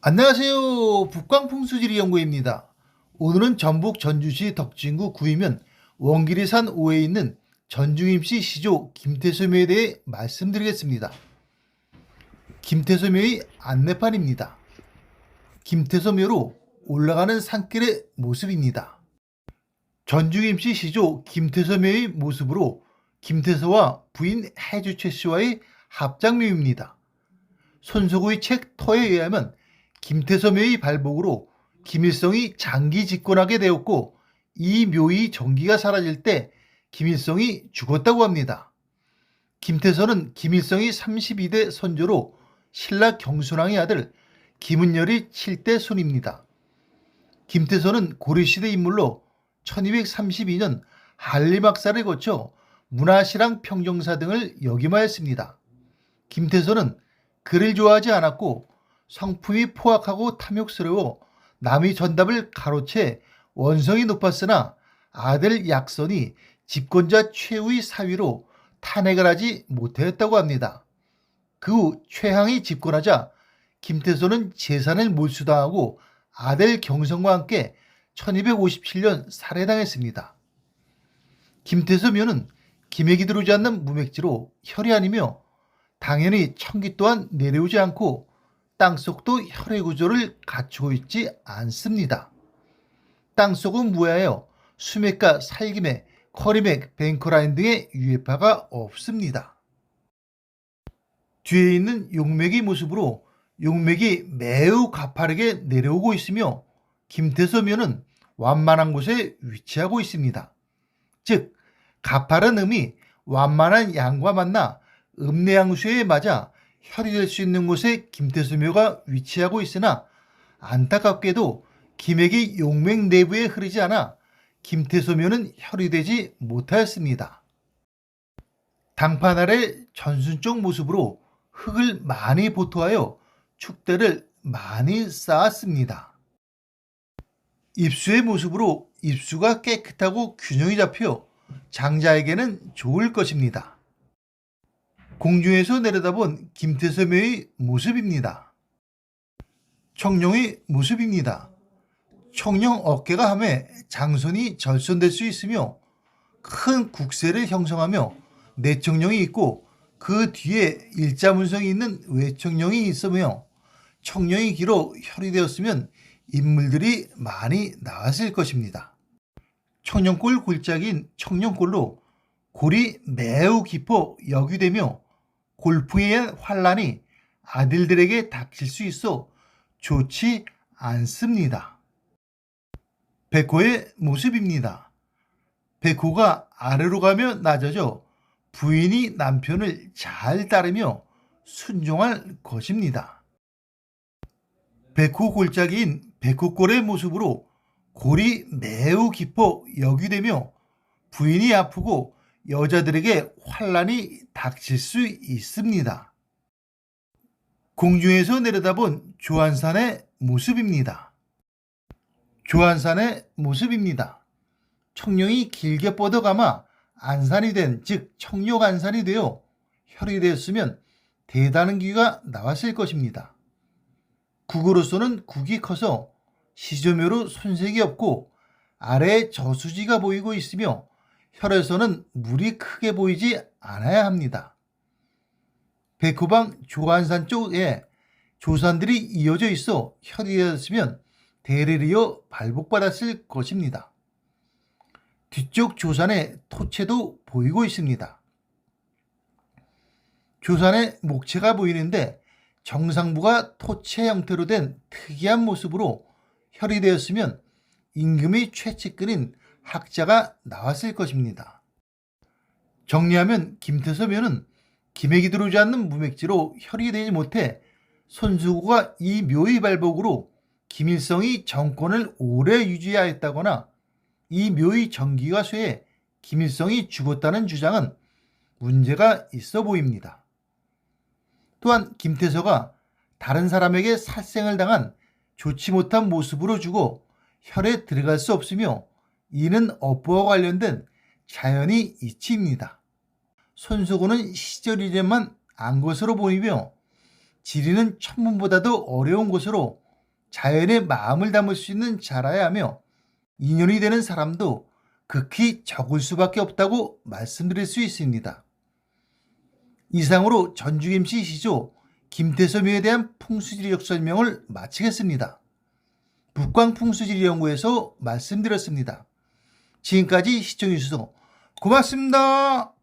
안녕하세요. 북광풍수지리 연구입니다. 오늘은 전북 전주시 덕진구 구이면 원기리산 5에 있는 전중임씨 시조 김태소묘에 대해 말씀드리겠습니다. 김태소묘의 안내판입니다. 김태소묘로 올라가는 산길의 모습입니다. 전중임씨 시조 김태소묘의 모습으로 김태소와 부인 해주채 씨와의 합장묘입니다. 손소구의 책 터에 의하면 김태섭의 발복으로 김일성이 장기 집권하게 되었고 이 묘의 정기가 사라질 때 김일성이 죽었다고 합니다. 김태선은 김일성이 32대 선조로 신라 경순왕의 아들 김은열이 7대 손입니다. 김태선은 고려시대 인물로 1232년 한리막사를 거쳐 문화시랑 평정사 등을 역임하였습니다. 김태선은 글을 좋아하지 않았고 성품이 포악하고 탐욕스러워 남의 전답을 가로채 원성이 높았으나 아들 약선이 집권자 최후의 사위로 탄핵을 하지 못하였다고 합니다. 그 후 최항이 집권하자 김태소는 재산을 몰수당하고 아들 경성과 함께 1257년 살해당했습니다. 김태소 묘는 김액이 들어오지 않는 무맥지로 혈이 아니며 당연히 청기 또한 내려오지 않고 땅속도 혈의 구조를 갖추고 있지 않습니다. 땅속은 무해하여 수맥과 살기맥, 커리맥, 뱅커라인 등의 유해파가 없습니다. 뒤에 있는 용맥의 모습으로 용맥이 매우 가파르게 내려오고 있으며 김태서면은 완만한 곳에 위치하고 있습니다. 즉 가파른 음이 완만한 양과 만나 음내양수에 맞아 혈이 될수 있는 곳에 김태수묘가 위치하고 있으나 안타깝게도 김액이 용맥 내부에 흐르지 않아 김태소묘는 혈이 되지 못하였습니다. 당판 아래 전순 쪽 모습으로 흙을 많이 보토하여 축대를 많이 쌓았습니다. 입수의 모습으로 입수가 깨끗하고 균형이 잡혀 장자에게는 좋을 것입니다. 공중에서 내려다본 김태섭의 모습입니다. 청룡의 모습입니다. 청룡 어깨가 함에 장선이 절선될 수 있으며 큰 국세를 형성하며 내청룡이 있고 그 뒤에 일자문성이 있는 외청룡이 있으며 청룡이 길어 혈이 되었으면 인물들이 많이 나왔을 것입니다. 청룡골 골짜기인 청룡골로 골이 매우 깊어 역유되며 골프에 의한 환란이 아들들에게 닥칠 수 있어 좋지 않습니다. 백호의 모습입니다. 백호가 아래로 가며 낮아져 부인이 남편을 잘 따르며 순종할 것입니다. 백호 골짜기인 백호골의 모습으로 골이 매우 깊어 역유되며 부인이 아프고 여자들에게 환란이 닥칠 수 있습니다. 공중에서 내려다본 조한산의 모습입니다. 조한산의 모습입니다. 청룡이 길게 뻗어가마 안산이 된, 즉 청룡안산이 되어 혈이 되었으면 대단한 기가 나왔을 것입니다. 국으로서는 국이 커서 시조묘로 손색이 없고 아래에 저수지가 보이고 있으며 혈에서는 물이 크게 보이지 않아야 합니다. 백호방 조한산 쪽에 조산들이 이어져 있어 혈이 되었으면 대를 이어 발복받았을 것입니다. 뒤쪽 조산에 토채도 보이고 있습니다. 조산에 목체가 보이는데 정상부가 토채 형태로 된 특이한 모습으로 혈이 되었으면 임금의 최측근인 학자가 나왔을 것입니다. 정리하면 김태섭면은 김액이 들어오지 않는 무맥지로 혈이 되지 못해 손수구가 이 묘의 발복으로 김일성이 정권을 오래 유지하였다거나 이 묘의 정기가 쇠해 김일성이 죽었다는 주장은 문제가 있어 보입니다. 또한 김태서가 다른 사람에게 살생을 당한 좋지 못한 모습으로 주고 혈에 들어갈 수 없으며 이는 업보와 관련된 자연의 이치입니다. 손수고는 시절 이름만 안 것으로 보이며 지리는 천문보다도 어려운 곳으로 자연의 마음을 담을 수 있는 자라야 하며 인연이 되는 사람도 극히 적을 수밖에 없다고 말씀드릴 수 있습니다. 이상으로 전주김씨 시조 김태섭에 대한 풍수지리적 설명을 마치겠습니다. 북광풍수지리연구에서 말씀드렸습니다. 지금까지 시청해주셔서 고맙습니다.